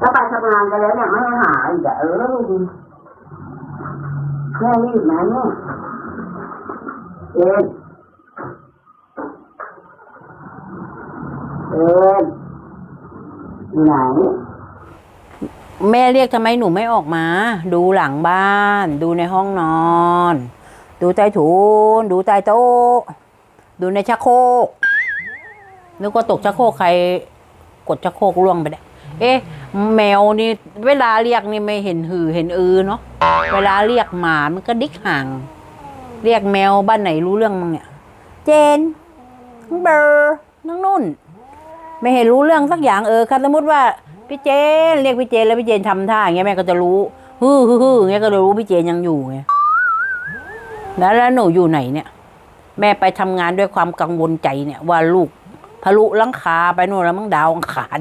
ถ้าไปทำงานกันแล้วเนี่ยไม่ห้หาอีกเออดูดิแค่รีบนะเนี่ยเอ็นเอ็นอไหนแม่เรียกทำไมหนูไม่ออกมา ดูหลังบ้าน ดูในห้องนอน ดูใต้ถุนดูใต้โต๊ะ ดูในชักโครกนึกว่าตกชักโครกใคร กดชักโครกล่วงไปเนี่ยเอ๊ะ แมวนี่เวลาเรียกนี่ไม่เห็นหือเห็นอือเนาะเวลาเรียกหมามันก็ดิกห่าง เรียกแมวบ้านไหนรู้เรื่องมั้งเนี่ย เจนน้องเบอร์น้องนุ่น ไม่เห็นรู้เรื่องสักอย่างเออค่ะสมมติว่าพี่เจนเรียกพี่เจนแล้วพี่เจนทำท่าอย่างเงี้ยแม่ก็จะรู้ฮือฮือฮืออย่างเงี้ยก็จะรู้พี่เจนยังอยู่ไงแล้วแล้วหนูอยู่ไหนเนี่ย แม่ไปทำงานด้วยความกังวลใจเนี่ยว่าลูก พลุลังคาไปโน่นแล้วมั้งดาวอังคาร